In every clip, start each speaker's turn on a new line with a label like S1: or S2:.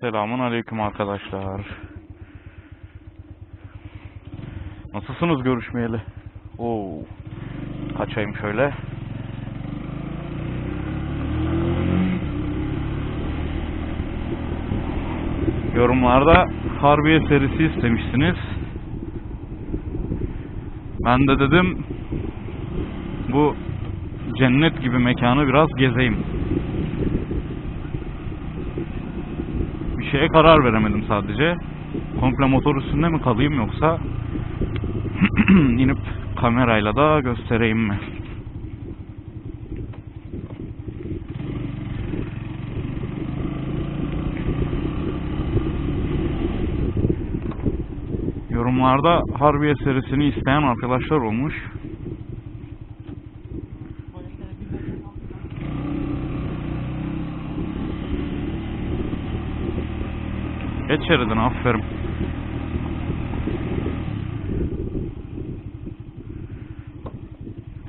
S1: Selamun aleyküm arkadaşlar. Nasılsınız görüşmeyeli? Oo. Kaçayım şöyle. Yorumlarda Harbiye serisi istemiştiniz. Ben de dedim bu cennet gibi mekanı biraz gezeyim. Bir şeye karar veremedim sadece. Komple motor üstünde mi kalayım yoksa inip kamerayla da göstereyim mi? Yorumlarda Harbiye serisini isteyen arkadaşlar olmuş. Şeridine aferin.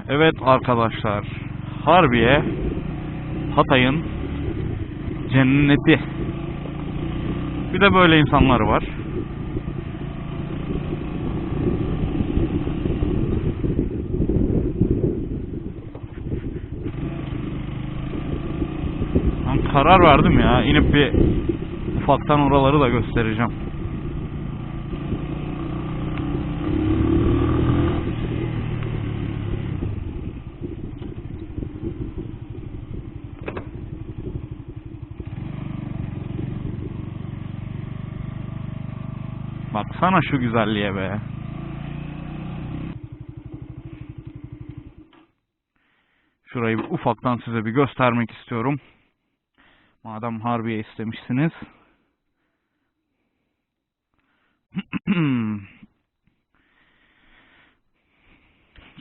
S1: Evet arkadaşlar. Harbiye Hatay'ın cenneti. Bir de böyle insanları var. Ben karar verdim ya. inip bir ufaktan oraları da göstereceğim. Baksana şu güzelliğe be. Şurayı ufaktan size bir göstermek istiyorum. Madem Harbiye istemişsiniz.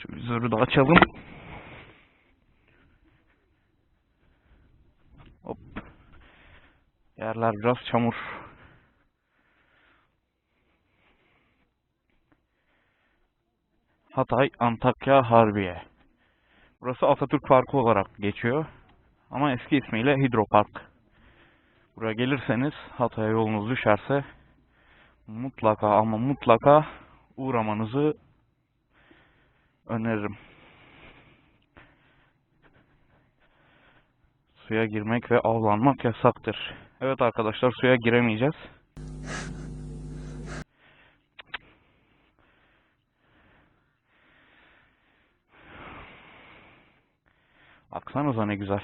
S1: Şu vizörü de açalım. Hop. Yerler biraz çamur. Hatay, Antakya, Harbiye. Burası Atatürk Parkı olarak geçiyor. Ama eski ismiyle Hidropark. Buraya gelirseniz Hatay'a yolunuz düşerse mutlaka ama mutlaka uğramanızı öneririm. Suya girmek ve avlanmak yasaktır. Evet arkadaşlar suya giremeyeceğiz. Baksanıza ne güzel.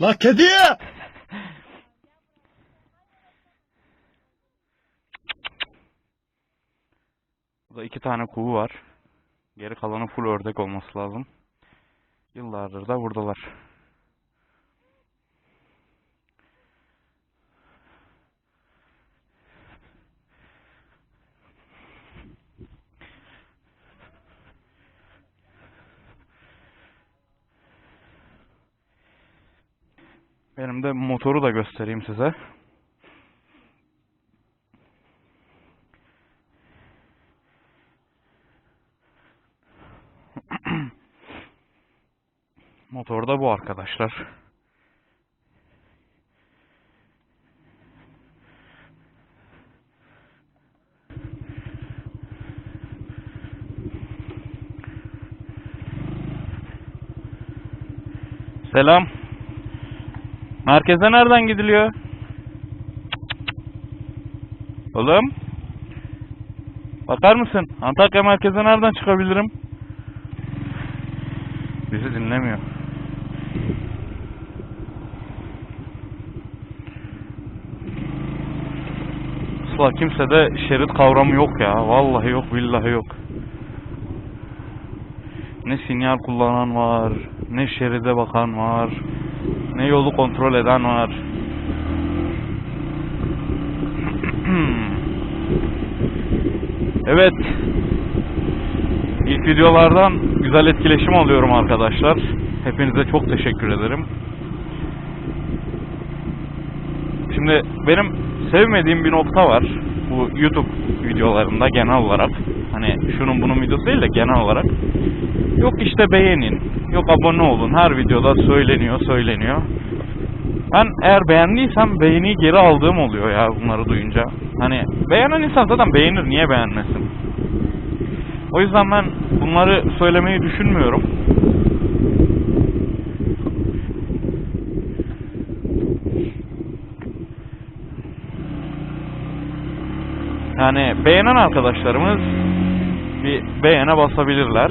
S2: La kedi!
S1: Burada iki tane kuğu var. Geri kalanı full ördek olması lazım. Yıllardır da buradalar. Benim de motoru da göstereyim size. Da bu arkadaşlar. Selam. Merkeze nereden gidiliyor? Oğlum. Bakar mısın? Antakya merkeze nereden çıkabilirim? Bizi dinlemiyor. Asla kimsede şerit kavramı yok ya. Vallahi yok, billahi yok. Ne sinyal kullanan var, ne şeride bakan var, ne yolu kontrol eden var. evet. İlk videolardan güzel etkileşim alıyorum arkadaşlar. Hepinize çok teşekkür ederim. Şimdi benim sevmediğim bir nokta var bu YouTube videolarında genel olarak. Hani şunun bunun videosu değil de genel olarak. Yok işte beğenin, yok abone olun. Her videoda söyleniyor, söyleniyor. Ben eğer beğendiysem beğeniyi geri aldığım oluyor ya bunları duyunca. Hani beğenen insan zaten beğenir, niye beğenmesin? O yüzden ben bunları söylemeyi düşünmüyorum. Yani beğenen arkadaşlarımız bir beğene basabilirler.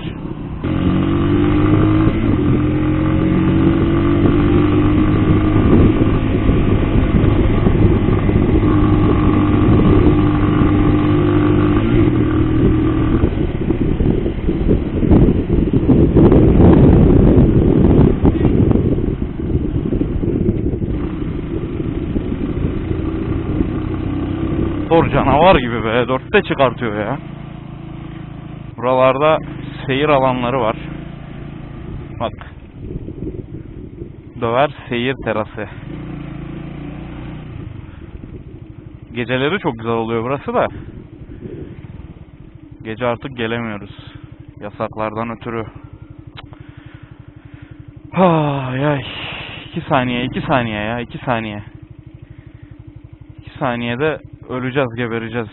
S1: T4'te çıkartıyor ya. Buralarda seyir alanları var. Bak. Döver seyir terası. Geceleri çok güzel oluyor burası da. Gece artık gelemiyoruz. Yasaklardan ötürü. Ay ay. 2 saniye, 2 saniye ya, 2 saniye. 2 saniyede öleceğiz, gebereceğiz.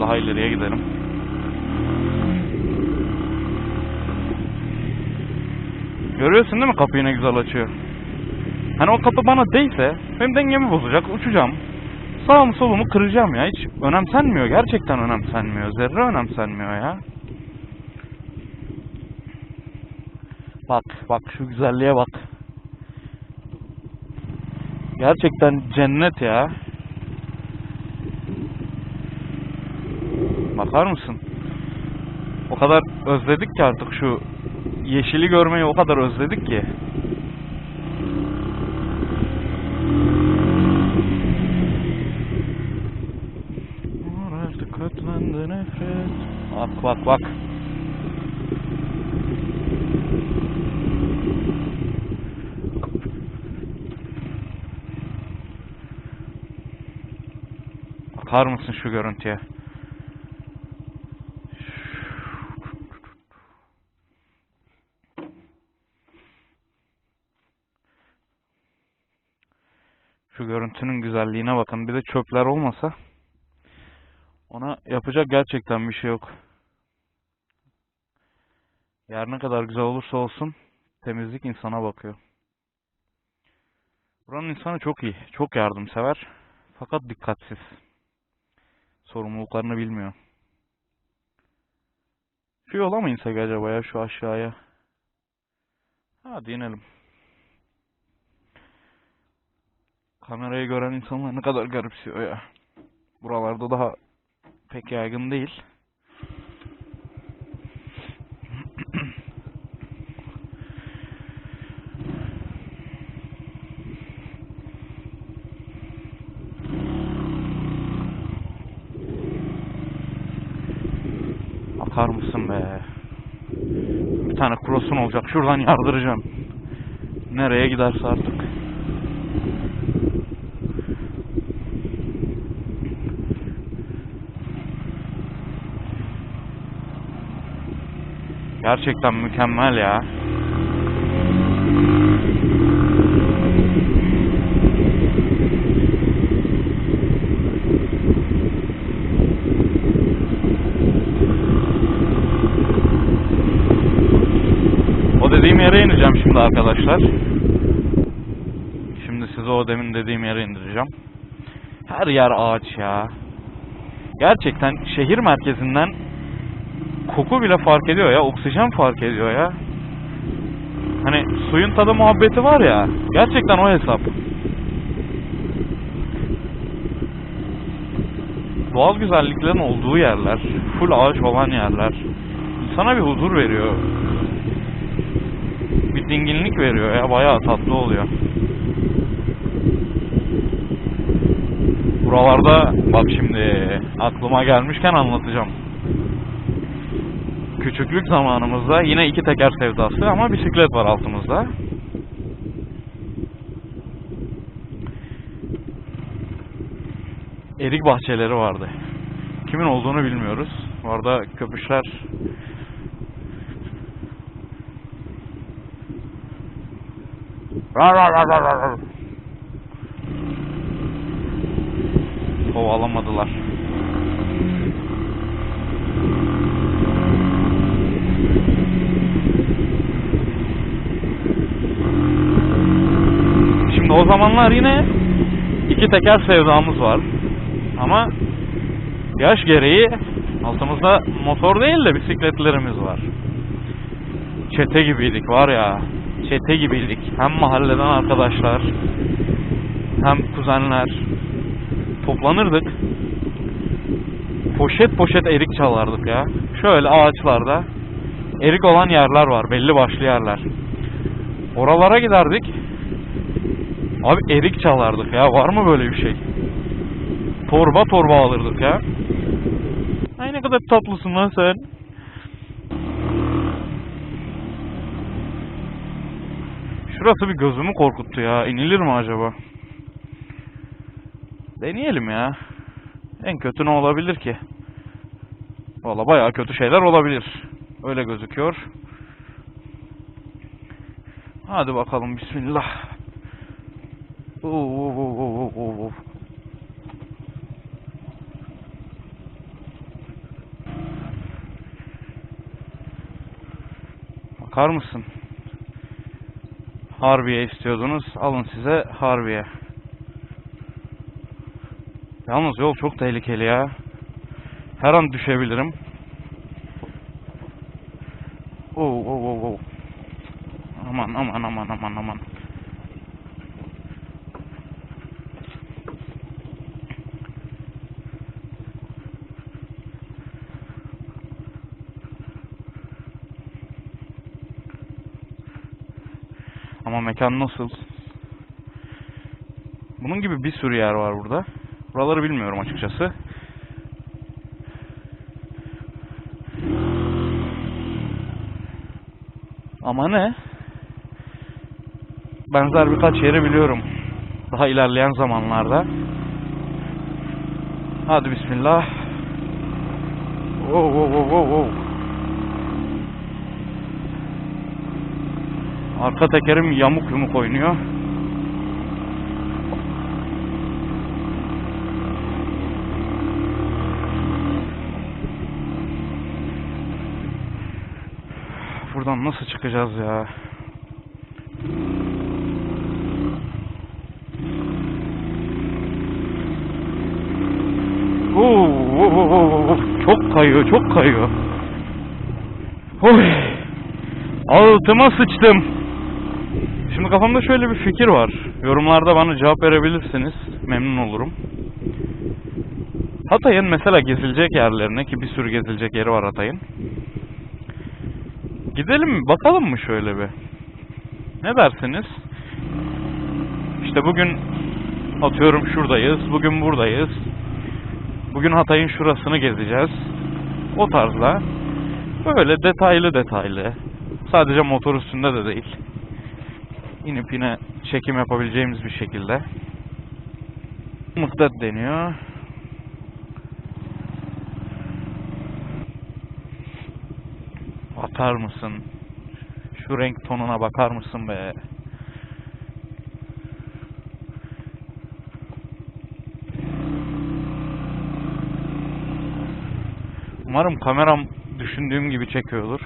S1: Daha ileriye gidelim. Görüyorsun değil mi kapıyı ne güzel açıyor. Hani o kapı bana değse benim dengemi bozacak, uçacağım. Sağımı solumu kıracağım ya. Hiç önemsenmiyor. Gerçekten önemsenmiyor. Zerre önemsenmiyor ya. Bak, bak şu güzelliğe bak. Gerçekten cennet ya. Bakar mısın? O kadar özledik ki artık şu yeşili görmeyi o kadar özledik ki. Artık katlandı nefret. Bak bak bak. Bakar mısın şu görüntüye? Görüntünün güzelliğine bakın. Bir de çöpler olmasa ona yapacak gerçekten bir şey yok. Yer ne kadar güzel olursa olsun temizlik insana bakıyor. Buranın insanı çok iyi, çok yardımsever fakat dikkatsiz. Sorumluluklarını bilmiyor. Şu yola mı insek acaba ya şu aşağıya? Hadi inelim. Kamerayı gören insanlar ne kadar garipsiyor ya. Buralarda daha pek yaygın değil. Bakar mısın be? Bir tane cross'un olacak. Şuradan yardıracağım. Nereye giderse artık. Gerçekten mükemmel ya. O dediğim yere ineceğim şimdi arkadaşlar. Şimdi size o demin dediğim yere indireceğim. Her yer ağaç ya. Gerçekten şehir merkezinden koku bile fark ediyor ya. Oksijen fark ediyor ya. Hani suyun tadı muhabbeti var ya. Gerçekten o hesap. Doğal güzelliklerin olduğu yerler. Full ağaç olan yerler. Sana bir huzur veriyor. Bir dinginlik veriyor ya. Bayağı tatlı oluyor. Buralarda bak şimdi aklıma gelmişken anlatacağım. Küçüklük zamanımızda yine iki teker sevdası ama bisiklet var altımızda. erik bahçeleri vardı. Kimin olduğunu bilmiyoruz. Bu arada köpüşler. Kovalamadılar. O zamanlar yine iki teker sevdamız var. Ama yaş gereği altımızda motor değil de bisikletlerimiz var. Çete gibiydik var ya. Çete gibiydik. Hem mahalleden arkadaşlar hem kuzenler toplanırdık. Poşet poşet erik çalardık ya. Şöyle ağaçlarda erik olan yerler var. Belli başlı yerler. Oralara giderdik. Abi erik çalardık ya. Var mı böyle bir şey? Torba torba alırdık ya. Ay ne kadar tatlısın lan sen. Şurası bir gözümü korkuttu ya. İnilir mi acaba? Deneyelim ya. En kötü ne olabilir ki? Valla bayağı kötü şeyler olabilir. Öyle gözüküyor. Hadi bakalım bismillah. Bakar mısın? Harbiye istiyordunuz. Alın size Harbiye. Yalnız yol çok tehlikeli ya. Her an düşebilirim. Oo, oo, oo, oo. Aman aman aman aman aman. Ama mekan nasıl? Bunun gibi bir sürü yer var burada. Buraları bilmiyorum açıkçası. Ama ne? Benzer birkaç yeri biliyorum. Daha ilerleyen zamanlarda. Hadi bismillah. Oh, oh, oh, oh, oh. Arka tekerim yamuk yumuk oynuyor. Buradan nasıl çıkacağız ya? Oo, oo, oo. Çok kayıyor, çok kayıyor. Oy. Altıma sıçtım. Şimdi kafamda şöyle bir fikir var. Yorumlarda bana cevap verebilirsiniz. Memnun olurum. Hatay'ın mesela gezilecek yerlerine ki bir sürü gezilecek yeri var Hatay'ın. Gidelim mi? Bakalım mı şöyle bir? Ne dersiniz? İşte bugün atıyorum şuradayız, bugün buradayız. Bugün Hatay'ın şurasını gezeceğiz. O tarzla. Böyle detaylı detaylı. Sadece motor üstünde de değil. İnip yine çekim yapabileceğimiz bir şekilde. Mıktat deniyor. Bakar mısın? Şu renk tonuna bakar mısın be? Umarım kameram düşündüğüm gibi çekiyordur.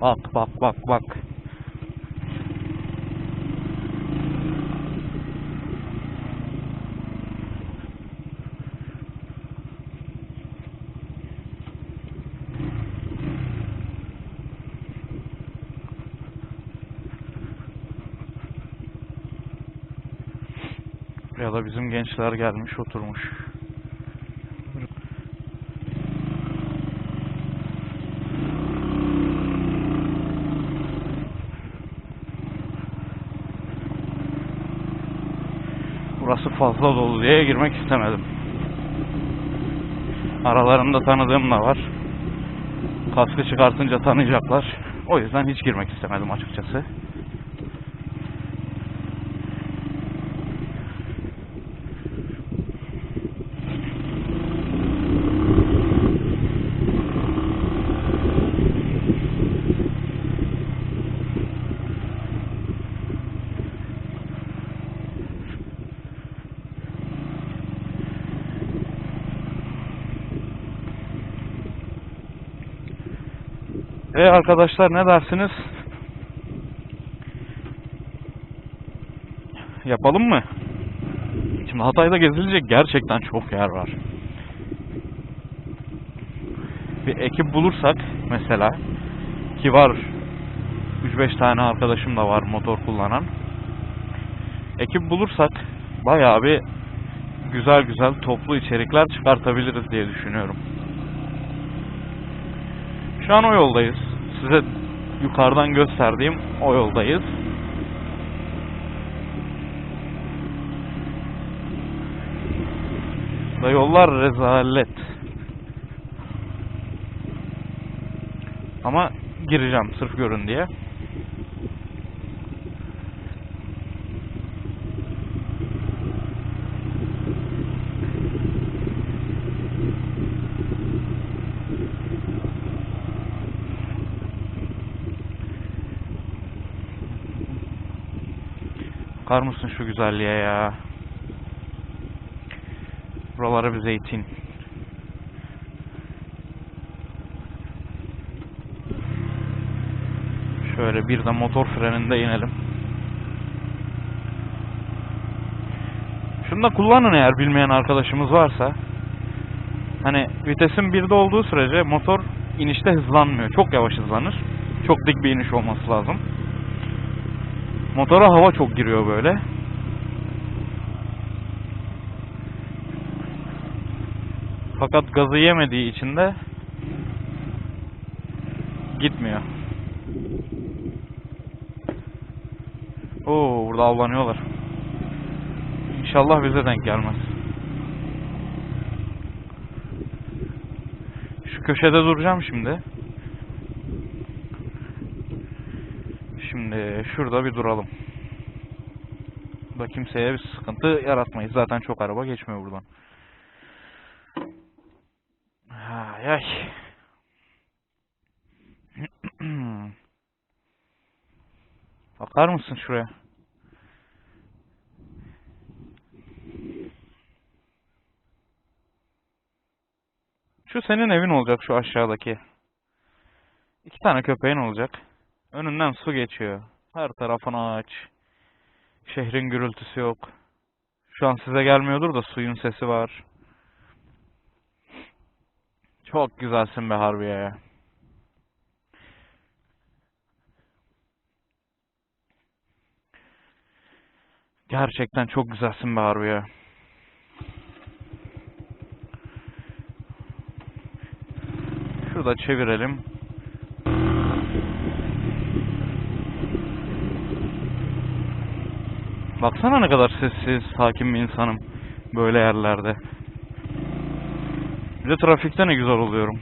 S1: Bak bak bak bak. Ya da bizim gençler gelmiş oturmuş. Burası fazla dolu diye girmek istemedim. Aralarında tanıdığım da var. Kaskı çıkartınca tanıyacaklar. O yüzden hiç girmek istemedim açıkçası. Arkadaşlar ne dersiniz? Yapalım mı? Şimdi Hatay'da gezilecek gerçekten çok yer var. Bir ekip bulursak mesela ki var 3-5 tane arkadaşım da var motor kullanan. Ekip bulursak bayağı bir güzel güzel toplu içerikler çıkartabiliriz diye düşünüyorum. Şu an o yoldayız. Size yukarıdan gösterdiğim o yoldayız. Da yollar rezalet. Ama gireceğim sırf görün diye. Bakar mısın şu güzelliğe ya? Buralara bir zeytin. Şöyle bir de motor freninde inelim. Şunu da kullanın eğer bilmeyen arkadaşımız varsa. Hani vitesin birde olduğu sürece motor inişte hızlanmıyor. Çok yavaş hızlanır. Çok dik bir iniş olması lazım. Motora hava çok giriyor böyle. Fakat gazı yemediği için de gitmiyor. Oo burada avlanıyorlar. İnşallah bize denk gelmez. Şu köşede duracağım şimdi. Şimdi şurada bir duralım. Da kimseye bir sıkıntı yaratmayız. Zaten çok araba geçmiyor buradan. Ay ay. Bakar mısın şuraya? Şu senin evin olacak şu aşağıdaki. İki tane köpeğin olacak. Önünden su geçiyor. Her tarafın ağaç. Şehrin gürültüsü yok. Şu an size gelmiyordur da suyun sesi var. Çok güzelsin be Harbiye. Gerçekten çok güzelsin be Harbiye. Şurada çevirelim. Baksana ne kadar sessiz, sakin bir insanım böyle yerlerde. Bir de trafikte ne güzel oluyorum.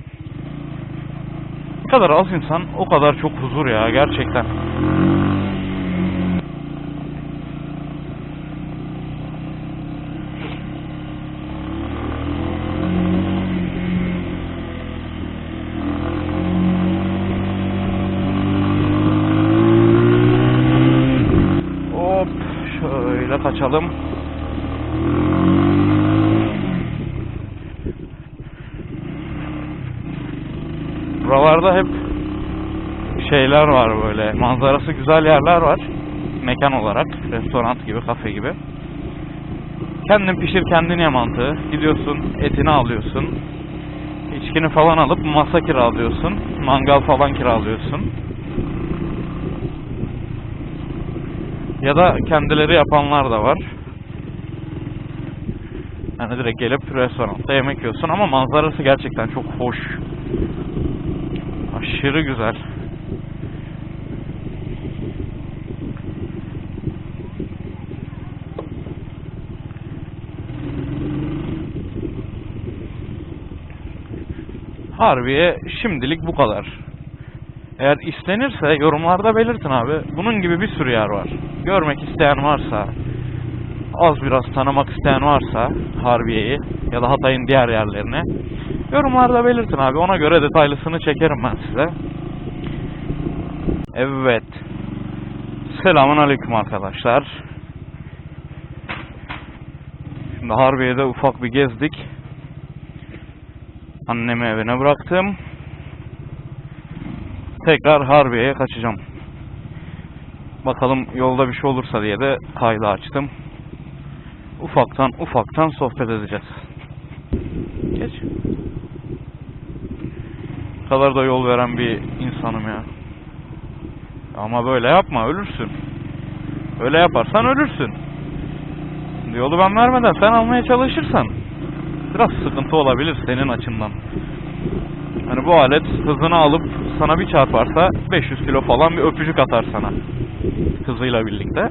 S1: Ne kadar az insan o kadar çok huzur ya gerçekten. Şöyle kaçalım. Buralarda hep şeyler var böyle. Manzarası güzel yerler var. Mekan olarak. Restoran gibi, kafe gibi. Kendin pişir kendin ye mantığı. Gidiyorsun etini alıyorsun. İçkini falan alıp masa kiralıyorsun. Mangal falan kiralıyorsun. Ya da kendileri yapanlar da var. Yani direkt gelip restoranda yemek yiyorsun ama manzarası gerçekten çok hoş. Aşırı güzel. Harbiye şimdilik bu kadar. Eğer istenirse yorumlarda belirtin abi. Bunun gibi bir sürü yer var. Görmek isteyen varsa, az biraz tanımak isteyen varsa Harbiye'yi ya da Hatay'ın diğer yerlerini yorumlarda belirtin abi. Ona göre detaylısını çekerim ben size. Evet. Selamun Aleyküm arkadaşlar. Şimdi Harbiye'de ufak bir gezdik. Annemi evine bıraktım. Tekrar Harbiye'ye kaçacağım. Bakalım yolda bir şey olursa diye de kaydı açtım. Ufaktan ufaktan sohbet edeceğiz. Geç. Bu kadar da yol veren bir insanım ya. Ama böyle yapma ölürsün. Öyle yaparsan ölürsün. Yolu ben vermeden sen almaya çalışırsan biraz sıkıntı olabilir senin açından. Hani bu alet hızını alıp sana bir çarparsa 500 kilo falan bir öpücük atar sana. Hızıyla birlikte.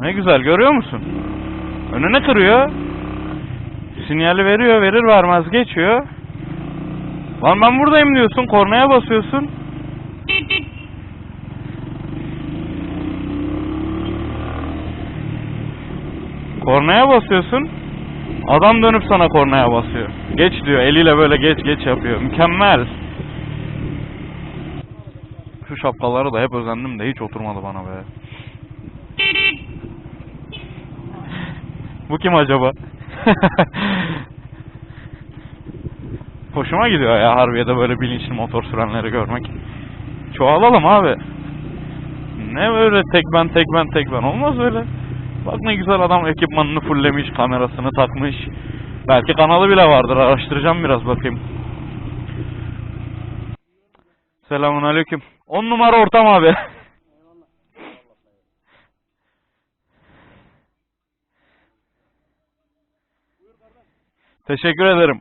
S1: Ne güzel görüyor musun? Önüne kırıyor. Sinyali veriyor, verir vermez geçiyor. Lan ben buradayım diyorsun, kornaya basıyorsun. Kornaya basıyorsun. Adam dönüp sana kornaya basıyor. Geç diyor, eliyle böyle geç geç yapıyor. Mükemmel. Şu şapkaları da hep özendim de hiç oturmadı bana be. Bu kim acaba? Hoşuma gidiyor ya Harbiye'de böyle bilinçli motor sürenleri görmek. Çoğalalım abi. Ne böyle tek ben tek ben tek ben olmaz öyle. Bak ne güzel adam ekipmanını fulllemiş, kamerasını takmış. Belki kanalı bile vardır. Araştıracağım biraz bakayım. Selamun aleyküm. 10 numara ortam abi. Teşekkür ederim.